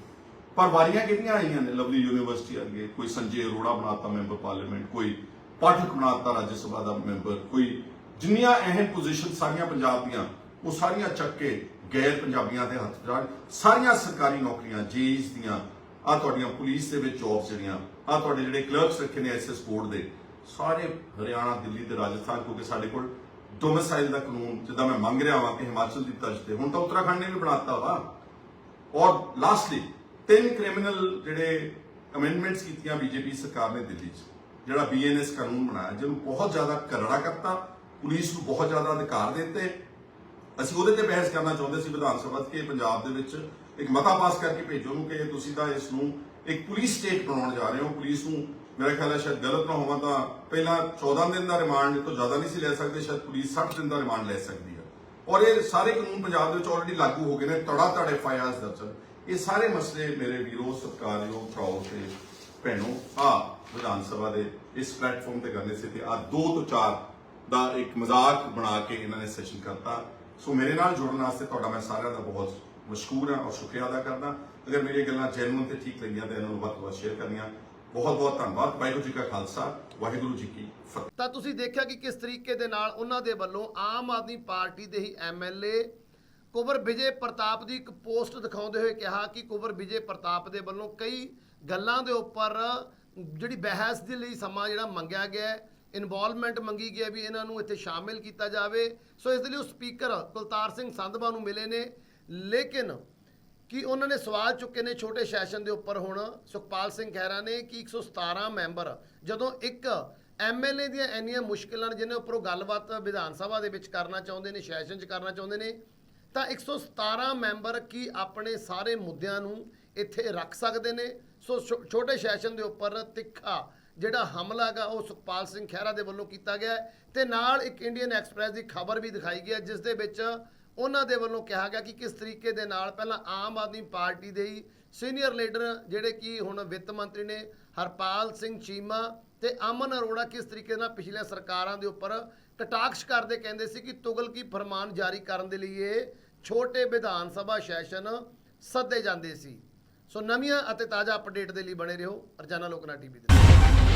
ਪਰ ਵਾਰੀਆਂ ਕਿਹੜੀਆਂ ਆਈਆਂ ਨੇ? ਲਵਲੀ ਯੂਨੀਵਰਸਿਟੀ ਅੱਗੇ ਕੋਈ ਸੰਜੇ ਅਰੋੜਾ ਬਣਾਤਾ ਮੈਂਬਰ ਪਾਰਲੀਮੈਂਟ ਕੋਈ ਪਾਠਕ ਬਣਾਤਾ ਰਾਜ ਸਭਾ ਦਾ ਮੈਂਬਰ ਕੋਈ ਜਿੰਨੀਆਂ ਅਹਿਮ ਪੋਜੀਸ਼ਨ ਸਾਰੀਆਂ ਪੰਜਾਬ ਦੀਆਂ, ਉਹ ਸਾਰੀਆਂ ਚੱਕ ਕੇ ਗੈਰ ਪੰਜਾਬੀਆਂ ਦੇ ਹੱਥ ਜਾਣ ਸਾਰੀਆਂ ਸਰਕਾਰੀ ਨੌਕਰੀਆਂ ਜੇਸ ਦੀਆਂ ਆ ਤੁਹਾਡੀਆਂ ਪੁਲਿਸ ਦੇ ਵਿੱਚ ਜੌਬਸ ਜਿਹੜੀਆਂ ਆ ਤੁਹਾਡੇ ਜਿਹੜੇ ਕਲਰਕਸ ਰੱਖੇ ਨੇ ਐਸਐਸ ਬੋਰਡ ਦੇ, ਸਾਰੇ ਹਰਿਆਣਾ, ਦਿੱਲੀ ਤੇ ਰਾਜਸਥਾਨ ਕਿਉਂਕਿ ਸਾਡੇ ਕੋਲ ਡੋਮਿਸਾਈਲ ਦਾ ਕਾਨੂੰਨ, ਜਿੱਦਾਂ ਮੈਂ ਮੰਗ ਰਿਹਾ ਵਾਂ ਕਿ ਹਿਮਾਚਲ ਦੀ ਤਰਜ਼ ਤੇ, ਹੁਣ ਤਾਂ ਉੱਤਰਾਖੰਡ ਨੇ ਵੀ ਬਣਾਤਾ ਵਾ। ਔਰ ਲਾਸਟਲੀ ਤਿੰਨ ਕ੍ਰਿਮੀਨਲ ਜਿਹੜੇ ਅਮੈਂਡਮੈਂਟਸ ਕੀਤੀਆਂ ਬੀਜੇਪੀ ਸਰਕਾਰ ਨੇ ਦਿੱਲੀ 'ਚ, ਜਿਹੜਾ ਬੀਐਨਐਸ ਕਾਨੂੰਨ ਬਣਾਇਆ, ਜਿਹਨੂੰ ਬਹੁਤ ਜ਼ਿਆਦਾ ਕਰੜਾ ਕਰਤਾ, ਪੁਲਿਸ ਨੂੰ ਬਹੁਤ ਜ਼ਿਆਦਾ ਅਧਿਕਾਰ ਦਿੱਤੇ। ਅਸੀਂ ਉਹਦੇ ਤੇ ਬਹਿਸ ਕਰਨਾ ਚਾਹੁੰਦੇ ਸੀ ਵਿਧਾਨ ਸਭਾ 'ਚ ਕਿ ਪੰਜਾਬ ਦੇ ਵਿੱਚ ਇੱਕ ਮਤਾ ਪਾਸ ਕਰਕੇ ਭੇਜੋ ਨੂੰ ਕਿ ਤੁਸੀਂ ਤਾਂ ਇਸ ਨੂੰ ਇੱਕ ਪੁਲਿਸ ਸਟੇਟ ਬਣਾਉਣ ਜਾ ਰਹੇ ਹੋ, ਪੁਲਿਸ ਨੂੰ ਮੇਰਾ ਖਿਆਲ ਹੈ ਸ਼ਾਇਦ ਗਲਤ ਨਾ ਹੋਵਾਂ ਤਾਂ ਪਹਿਲਾਂ 14 ਦਿਨ ਦਾ ਰਿਮਾਂਡ ਤੋਂ ਜ਼ਿਆਦਾ ਨਹੀਂ ਸੀ ਲੈ ਸਕਦੇ, ਸ਼ਾਇਦ ਪੁਲਿਸ 60 ਦਿਨ ਦਾ ਰਿਮਾਂਡ ਲੈ ਸਕਦੀ ਹੈ ਔਰ ਇਹ ਸਾਰੇ ਕਾਨੂੰਨ ਪੰਜਾਬ ਦੇ ਵਿੱਚ ਆਲਰੇਡੀ ਲਾਗੂ ਹੋ ਗਏ ਨੇ ਤੜਾ ਤੜ ਐਫਆਈਆਰਸ ਦਰਜ ਇਹ ਸਾਰੇ ਮਸਲੇ ਮੇਰੇ ਵੀਰੋ, ਸਤਿਕਾਰਯੋਗ ਭਰਾਓ ਤੇ ਭੈਣੋ, ਆ ਵਿਧਾਨ ਸਭਾ ਦੇ ਇਸ ਪਲੇਟਫਾਰਮ ਤੇ ਕਰਨੇ ਸੀ ਤੇ ਆ 2 ਤੋਂ 4 ਦਾ ਇੱਕ ਮਜ਼ਾਕ ਬਣਾ ਕੇ ਇਹਨਾਂ ਨੇ ਸੈਸ਼ਨ ਕਰਤਾ। ਸੋ ਮੇਰੇ ਨਾਲ ਜੁੜਨ ਵਾਸਤੇ ਤੁਹਾਡਾ ਮੈਂ ਸਾਰਿਆਂ ਦਾ ਬਹੁਤ ਮਸ਼ਕੂਰ ਹਾਂ ਔਰ ਸ਼ੁਕਰੀਆ ਅਦਾ ਕਰਦਾ। ਅਗਰ ਮੇਰੀਆਂ ਗੱਲਾਂ ਜੈਨੂਨ ਤੇ ਠੀਕ ਲੱਗੀਆਂ ਤਾਂ ਇਹਨਾਂ ਨੂੰ ਵੱਧ ਤੋਂ ਵੱਧ ਸ਼ੇਅਰ ਕਰਨੀਆਂ। ਬਹੁਤ ਬਹੁਤ ਧੰਨਵਾਦ। ਵਾਹਿਗੁਰੂ ਜੀ ਕਾ ਖਾਲਸਾ, ਵਾਹਿਗੁਰੂ ਜੀ ਕੀ ਫਤਿਹ। ਤਾਂ ਤੁਸੀਂ ਦੇਖਿਆ ਕਿ ਕਿਸ ਤਰੀਕੇ ਦੇ ਨਾਲ ਉਹਨਾਂ ਦੇ ਵੱਲੋਂ ਆਮ ਆਦਮੀ ਪਾਰਟੀ ਦੇ ਹੀ ਐਮਐਲਏ ਕੁਵਰ ਵਿਜੇ ਪ੍ਰਤਾਪ ਦੀ ਇੱਕ ਪੋਸਟ ਦਿਖਾਉਂਦੇ ਹੋਏ ਕਿਹਾ ਕਿ ਕੁਵਰ ਵਿਜੇ ਪ੍ਰਤਾਪ ਦੇ ਵੱਲੋਂ ਕਈ ਗੱਲਾਂ ਦੇ ਉੱਪਰ ਜਿਹੜੀ ਬਹਿਸ ਦੇ ਲਈ ਸਮਾਂ ਜਿਹੜਾ ਮੰਗਿਆ ਗਿਆ ਹੈ ਇਨਵੋਲਵਮੈਂਟ ਮੰਗੀ ਗਈ ਹੈ ਵੀ ਇਹਨਾਂ ਨੂੰ ਇੱਥੇ ਸ਼ਾਮਿਲ ਕੀਤਾ ਜਾਵੇ। ਸੋ ਇਸ ਦੇ ਲਈ ਉਹ ਸਪੀਕਰ ਕੁਲਤਾਰ ਸਿੰਘ ਸੰਧਵਾ ਨੂੰ ਮਿਲੇ ਨੇ। ਲੇਕਿਨ ਕਿ ਉਹਨਾਂ ਨੇ ਸਵਾਲ ਚੁੱਕੇ ਨੇ ਛੋਟੇ ਸੈਸ਼ਨ ਦੇ ਉੱਪਰ ਹੁਣ? ਸੁਖਪਾਲ ਸਿੰਘ ਖਹਿਰਾ ਨੇ ਕਿ 117 ਮੈਂਬਰ ਜਦੋਂ ਇੱਕ ਐਮਐਲਏ ਦੀਆਂ ਇੰਨੀਆਂ ਮੁਸ਼ਕਿਲਾਂ ਨੇ ਜਿਹਨੇ ਉੱਪਰ ਉਹ ਗੱਲਬਾਤ ਵਿਧਾਨ ਸਭਾ ਦੇ ਵਿੱਚ ਕਰਨਾ ਚਾਹੁੰਦੇ ਨੇ, ਸੈਸ਼ਨ 'ਚ ਕਰਨਾ ਚਾਹੁੰਦੇ ਨੇ, ਤਾਂ 117 ਮੈਂਬਰ ਕੀ ਆਪਣੇ ਸਾਰੇ ਮੁੱਦਿਆਂ ਨੂੰ ਇੱਥੇ ਰੱਖ ਸਕਦੇ ਨੇ? ਸੋ ਛੋ- ਛੋਟੇ ਸੈਸ਼ਨ ਦੇ ਉੱਪਰ ਤਿੱਖਾ ਜਿਹੜਾ ਹਮਲਾ ਹੈਗਾ, ਉਹ ਸੁਖਪਾਲ ਸਿੰਘ ਖਹਿਰਾ ਦੇ ਵੱਲੋਂ ਕੀਤਾ ਗਿਆ ਹੈ ਤੇ ਨਾਲ ਇੱਕ ਇੰਡੀਅਨ ਐਕਸਪ੍ਰੈਸ ਦੀ ਖਬਰ ਵੀ ਦਿਖਾਈ ਗਈ ਹੈ, ਜਿਸ ਦੇ ਵਿੱਚ ਉਹਨਾਂ ਦੇ ਵੱਲੋਂ ਕਿਹਾ ਗਿਆ ਕਿ ਕਿਸ ਤਰੀਕੇ ਦੇ ਨਾਲ ਪਹਿਲਾਂ ਆਮ ਆਦਮੀ ਪਾਰਟੀ ਦੇ ਹੀ ਸੀਨੀਅਰ ਲੀਡਰ ਜਿਹੜੇ ਕਿ ਹੁਣ ਵਿੱਤ ਮੰਤਰੀ ਨੇ, ਹਰਪਾਲ ਸਿੰਘ ਚੀਮਾ ਤੇ ਅਮਨ ਅਰੋੜਾ ਕਿਸ ਤਰੀਕੇ ਨਾਲ ਪਿਛਲੀਆਂ ਸਰਕਾਰਾਂ ਦੇ ਉੱਪਰ ਕਟਾਕਸ਼ ਕਰਦੇ ਕਹਿੰਦੇ ਸੀ ਕਿ ਤੁਗਲ ਕੀ ਫਰਮਾਨ ਜਾਰੀ ਕਰਨ ਦੇ ਲਈ ਇਹ ਛੋਟੇ ਵਿਧਾਨ ਸਭਾ ਸੈਸ਼ਨ ਸੱਦੇ ਜਾਂਦੇ ਸੀ। ਸੋ ਨਵੀਆਂ ਅਤੇ ਤਾਜ਼ਾ ਅਪਡੇਟ ਦੇ ਲਈ ਬਣੇ ਰਹੋ ਰਜਾਨਾ ਲੋਕਨਾ ਟੀਵੀ ਦੇ